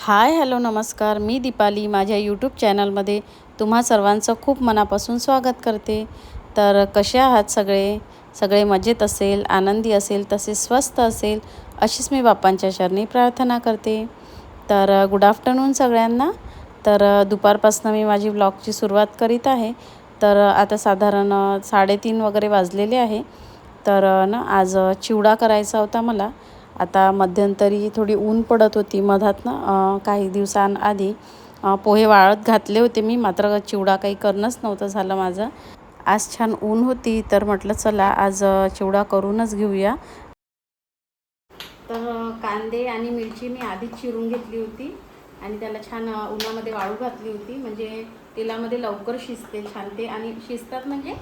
Hi hello नमस्कार. मी दीपाली. माझ्या YouTube चॅनलमध्ये तुम्हा सर्वांचं खूप मनापासून स्वागत करते. तर कसे आहात सगळे? सगळे मजेत असेल आनंदी असेल तसेच स्वस्त असेल अशीच मी बाप्पांच्या चरणी प्रार्थना करते. तर गुड आफ्टरनून सगळ्यांना. तर दुपारपासून मी माझी ब्लॉगची सुरुवात करीत आहे. तर आता साधारण साडेतीन वगैरे वाजलेले आहे. तर ना आज चिवडा करायचा होता मला. आता मध्यंतरी थोडी ऊन पडत होती मधातनं काही दिवसांआधी. पोहे वाळत घातले होते मी मात्र चिवडा काही करणंच नव्हतं झालं माझं. आज छान ऊन होती तर म्हटलं चला आज चिवडा करूनच घेऊया. तर कांदे आणि मिरची मी आधीच चिरून घेतली होती आणि त्याला छान उन्हामध्ये वाळू घातली होती. म्हणजे तेलामध्ये लवकर शिजते छान ते आणि शिजतात म्हणजे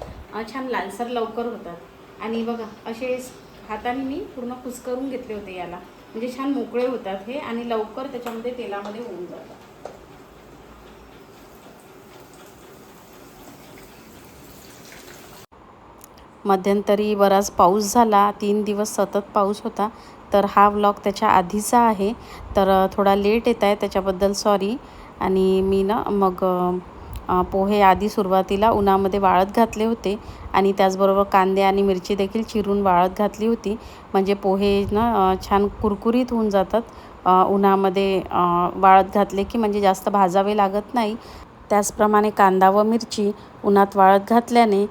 छान लालसर लवकर होतात. आणि बघा असे हाताने मी पूर्ण कुसकरून घेतले होते याला. म्हणजे छान मोकळे होतात हे आणि लवकर त्याच्यामध्ये तेलामध्ये होऊन जातात मध्यंतरी बराच पाऊस झाला. तीन दिवस सतत पाऊस होता. तर हा व्लॉग त्याच्या आधीचा आहे. तर थोडा लेट येत आहे त्याच्याबद्दल सॉरी आणि मी ना मग पोहे आधी सुरुवातीला उन्हामध्ये वाळत घातले होते आणि त्याचबरोबर कांदे आणि मिरची देखील चिरून वाळत घातली होती. म्हणजे पोहे ना छान कुरकुरीत होऊन जातात. उन्हामध्ये वाळत घातले की म्हणजे जास्त भाजावे लागत नाही. त्याचप्रमाणे कांदा व मिरची उन्हात वाळत घातल्याने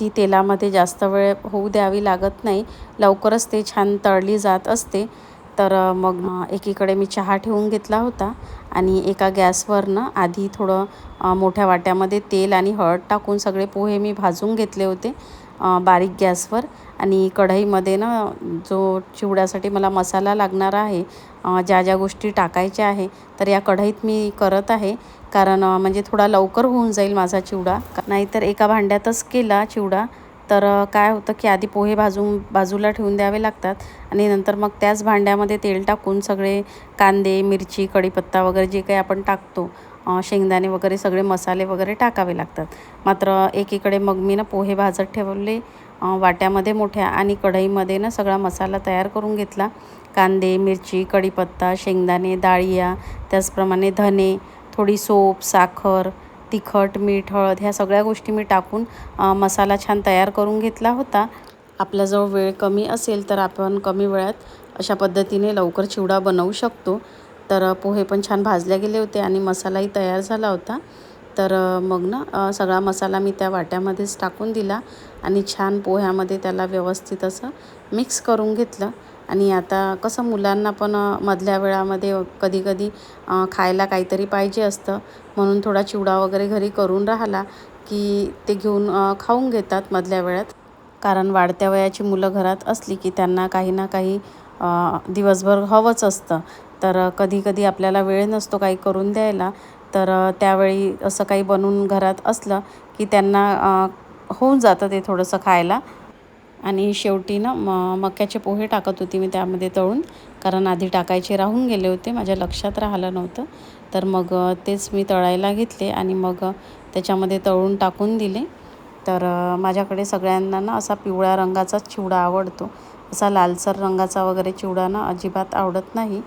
ती तेलामध्ये जास्त वेळ होऊ द्यावी लागत नाही. लवकरच ते छान तळली जात असते. तर मग एकीकडे मी चहा ठेवून घेतला होता आणि एका गॅसवरनं आधी थोडं मोठ्या वाट्यामध्ये तेल आणि हळद टाकून सगळे पोहे मी भाजून घेतले होते बारीक गॅसवर. आणि कढईमध्ये ना जो चिवड्यासाठी मला मसाला लागणार आहे ज्या ज्या गोष्टी टाकायच्या आहे तर या कढईत मी करत आहे. कारण म्हणजे थोडा लवकर होऊन जाईल माझा चिवडा. नाहीतर एका भांड्यातच केला चिवडा. तर काय होतं की आधी पोहे भाजून बाजूला ठेवून द्यावे लागतात आणि नंतर मग त्याच भांड्यामध्ये तेल टाकून सगळे कांदे मिरची कढीपत्ता वगैरे जे काही आपण टाकतो शेंगदाणे वगैरे सगळे मसाले वगैरे टाकावे लागतात. मात्र एकीकडे मग मी ना पोहे भाजत ठेवले वाट्यामध्ये मोठ्या आणि कढईमध्ये ना सगळा मसाला तयार करून घेतला. कांदे मिरची कढीपत्ता शेंगदाणे डाळिया त्याचप्रमाणे धने थोडी सोप साखर तिखट मीठ हळद ह्या सगळ्या गोष्टी मी टाकून मसाला छान तयार करून घेतला होता. आपल्याजवळ वेळ कमी असेल तर आपण कमी वेळात अशा पद्धतीने लवकर चिवडा बनवू शकतो. तर पोहे पण छान भाजले गेले होते आणि मसालाही तयार झाला होता. तर मग ना सगळा मसाला मी त्या वाट्यामध्येच टाकून दिला आणि छान पोह्यामध्ये त्याला व्यवस्थित असं मिक्स करून घेतलं. आणि आता कसं मुलांना पण मधल्या वेळामध्ये कधी कधी खायला काहीतरी पाहिजे असतं. म्हणून थोडा चिवडा वगैरे घरी करून राहिला की ते घेऊन खाऊन घेतात मधल्या वेळात. कारण वाढत्या वयाची मुलं घरात असली की त्यांना काही ना काही दिवसभर हवंच असतं. तर कधी कधी आपल्याला वेळ नसतो काही करून द्यायला. तर त्यावेळी असं काही बनवून घरात असलं की त्यांना होऊन जातं ते थोडंसं खायला. आणि शेवटी ना म मक्याचे पोहे टाकत होती मी त्यामध्ये तळून. कारण आधी टाकायचे राहून गेले होते माझ्या लक्षात राहिलं नव्हतं. तर मग तेच मी तळायला घेतले आणि मग त्याच्यामध्ये तळून टाकून दिले. तर माझ्याकडे सगळ्यांना ना असा पिवळ्या रंगाचाच चिवडा आवडतो. असा लालसर रंगाचा वगैरे चिवडा ना अजिबात आवडत नाही.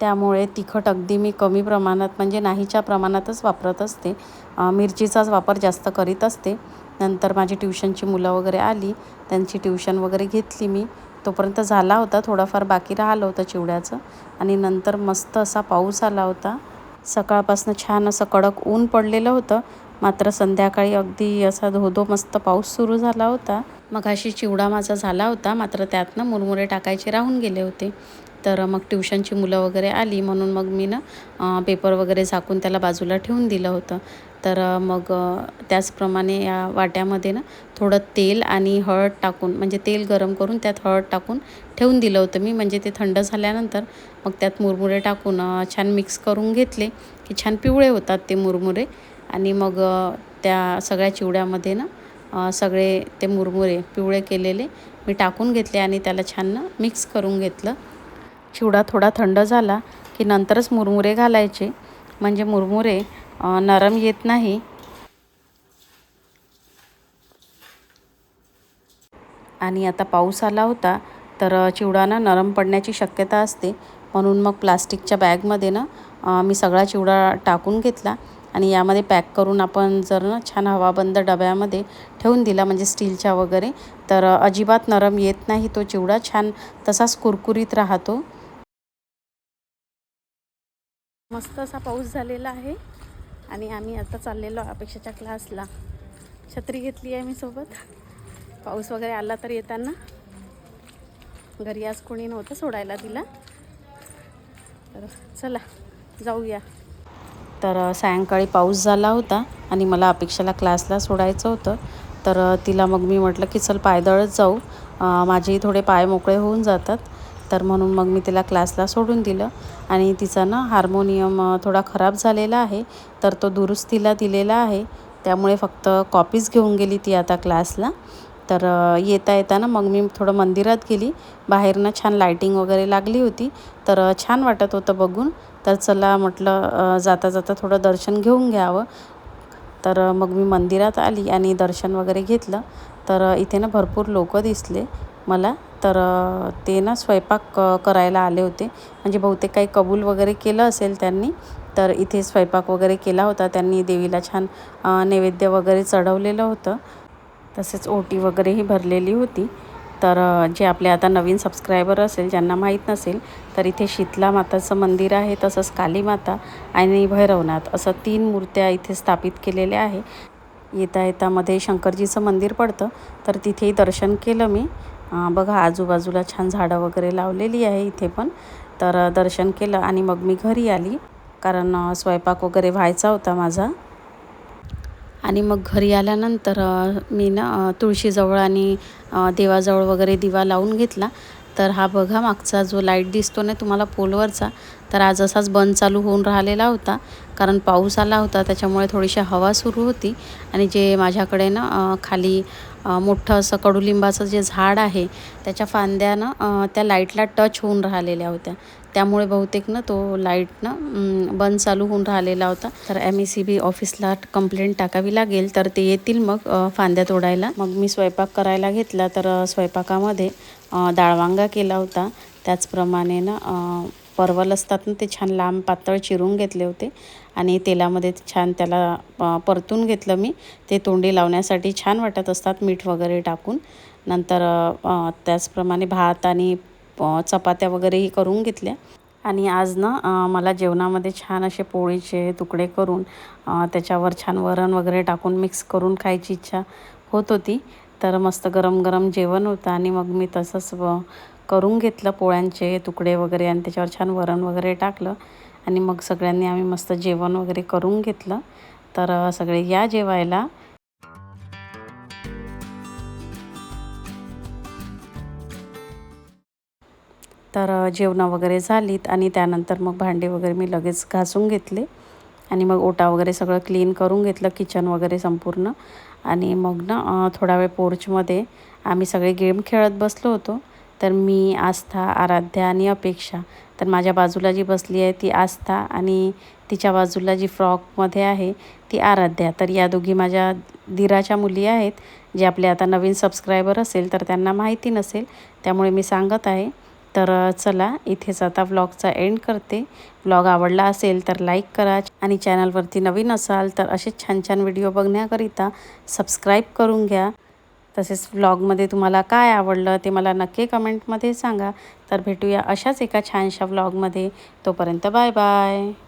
त्यामुळे तिखट अगदी मी कमी प्रमाणात म्हणजे नाहीच्या प्रमाणातच वापरत असते. मिरचीचाच वापर जास्त करीत असते. नंतर माझी ट्युशनची मुलं वगैरे आली त्यांची ट्युशन वगैरे घेतली मी. तोपर्यंत झाला होता थोडाफार बाकी राहिलं होतं चिवड्याचं. आणि नंतर मस्त असा पाऊस आला होता. सकाळपासून छान असं कडक ऊन पडलेलं होतं. मात्र संध्याकाळी अगदी असा धोधो मस्त पाऊस सुरू झाला होता. मग अशी चिवडा माझा झाला होता मात्र त्यातनं मुरमुरे टाकायचे राहून गेले होते. तर मग ट्युशनची मुलं वगैरे आली म्हणून मग मी ना पेपर वगैरे झाकून त्याला बाजूला ठेवून दिलं होतं. तर मग त्याचप्रमाणे या वाट्यामध्ये ना थोडं तेल आणि हळद टाकून म्हणजे तेल गरम करून त्यात हळद टाकून ठेवून दिलं होतं मी. म्हणजे ते थंड झाल्यानंतर मग त्यात मुरमुरे टाकून छान मिक्स करून घेतले की छान पिवळे होतात ते मुरमुरे. आणि मग त्या सगळ्या चिवड्यामध्ये ना सगळे ते मुरमुरे पिवळे केलेले मी टाकून घेतले आणि त्याला छान ना मिक्स करून घेतलं. चिवडा थोडा थंड झाला की नंतरच मुरमुरे घालायचे. म्हणजे मुरमुरे नरम येत नाही. आणि आता पाऊस आला होता तर चिवडा ना नरम पडण्याची शक्यता असते. म्हणून मग प्लास्टिकच्या बॅगमध्ये ना मी सगळा चिवडा टाकून घेतला. आणि यामध्ये पॅक करून आपण जर ना छान हवाबंद डब्यामध्ये ठेवून दिला म्हणजे स्टीलच्या वगैरे तर अजिबात नरम येत नाही तो चिवडा. छान तसाच कुरकुरीत राहतो. मस्त असा पाऊस झालेला आहे. आणि आम्ही आता चाललेलो अपेक्षाच्या क्लासला छत्री घेतली आहे मी सोबत. पाऊस वगैरे आला तर येताना. घरी आज कोणी नव्हतं सोडायला तिला तर चला जाऊया. तर सायंकाळी पाऊस झाला होता आणि मला अपेक्षाला क्लासला सोडायचं होतं. तर तिला मग मी म्हटलं की चल पायदळच जाऊ. माझेही थोडे पाय मोकळे होऊन जातात. तर म्हणून मग मी तिला क्लासला सोडून दिलं. आणि तिचा ना हार्मोनियम थोडा खराब झालेला आहे तर तो दुरुस्तीला दिलेला आहे. त्यामुळे फक्त कॉपीज घेऊन गेली ती आता क्लासला. तर येता येताना मग मी थोडं मंदिरात गेली. बाहेरनं छान लायटिंग वगैरे लागली होती. तर छान वाटत होतं बघून. तर चला म्हटलं जाता जाता थोडं दर्शन घेऊन घ्यावं. तर मग मी मंदिरात आली आणि दर्शन वगैरे घेतलं. तर इथे ना भरपूर लोक दिसले मला. तर ते ना स्वयंपाक करायला आले होते. म्हणजे बहुतेक काही कबूल वगैरे केलं असेल त्यांनी तर इथे स्वयंपाक वगैरे केला होता. त्यांनी देवीला छान नैवेद्य वगैरे चढवलेलं होतं. तसेच ओटी वगैरेही भरलेली होती. तर जे आपले आता नवीन सबस्क्रायबर असेल ज्यांना माहीत नसेल तर इथे शीतला माताचं मंदिर आहे तसंच काली माता आणि भैरवनाथ असं तीन मूर्त्या इथे स्थापित केलेल्या आहे. येता येतामध्ये शंकरजीचं मंदिर पडतं. तर तिथेही दर्शन केलं मी. बघा आजूबाजूला छान झाडं वगैरे लावलेली आहे इथे पण. तर दर्शन केलं आणि मग मी घरी आली. कारण स्वयंपाक वगैरे व्हायचा होता माझा. आणि मग घरी आल्यानंतर मी ना तुळशीजवळ आणि देवाजवळ वगैरे दिवा लावून घेतला. तर हा बघा मागचा जो लाइट दिसतो ना तुम्हाला पोलवरचा तर आज असाच बंद चालू होऊन राहिलेला होता. कारण पाऊस आला होता त्याच्यामुळे थोडीशी हवा सुरू होती. आणि जे माझ्याकडे ना खाली मोठं असं कडुलिंबाचं जे झाड आहे त्याच्या फांद्यानं त्या लाईटला टच होऊन राहिलेल्या होत्या. त्यामुळे बहुतेक ना तो लाईटनं बंद चालू होऊन राहिलेला होता. तर एम ई सी बी ऑफिसला कंप्लेंट टाकावी लागेल तर ते येतील मग फांद्या तोडायला. मग मी स्वयंपाक करायला घेतला तर स्वयंपाकामध्ये डाळवांगा केला होता. त्याचप्रमाणे ना परवल असतात ना ते छान लांब पातळ चिरून घेतले होते. आणि तेलामध्ये छान त्याला परतून घेतलं मी. ते तोंडी लावण्यासाठी छान वाटत असतात मीठ वगैरे टाकून. नंतर त्याचप्रमाणे भात आणि चपात्या वगैरेही करून घेतल्या. आणि आज ना मला जेवणामध्ये छान असे पोळीचे तुकडे करून त्याच्यावर छान वरण वगैरे टाकून मिक्स करून खायची इच्छा होत होती. तर मस्त गरम गरम जेवण होतं आणि मग मी तसंच करून घेतलं पोळ्यांचे तुकडे वगैरे आणि त्याच्यावर छान वरण वगैरे टाकलं. आणि मग सगळ्यांनी आम्ही मस्त जेवण वगैरे करून घेतलं. तर सगळे या जेवायला. तर जेवणं वगैरे झालीत आणि त्यानंतर मग भांडे वगैरे मी लगेच घासून घेतले. आणि मग ओटा वगैरे सगळं क्लीन करून घेतलं किचन वगैरे संपूर्ण. आणि मग ना थोडा वेळ पोर्चमध्ये आम्ही सगळे गेम खेळत बसलो होतो. तर मी आस्था आराध्या आणि अपेक्षा. तर माझ्या बाजूला जी बसली आहे ती आस्था आणि तिच्या बाजूला जी फ्रॉकमध्ये आहे ती आराध्या. तर या दोघी माझ्या दिराच्या मुली आहेत. जे आपले आता नवीन सबस्क्रायबर असेल तर त्यांना माहिती नसेल त्यामुळे मी सांगत आहे. तर चला इथेच आता व्लॉगचा एंड करते. व्लॉग आवडला असेल तर लाईक करा आणि चॅनलवरती नवीन असाल तर असेच छान छान व्हिडिओ बघण्याकरिता सबस्क्राईब करून घ्या. तसेच व्लॉगमध्ये तुम्हाला काय आवडलं ते मला नक्की कमेंटमध्ये सांगा. तर भेटूया अशाच एका छानशा व्लॉगमध्ये तोपर्यंत बाय बाय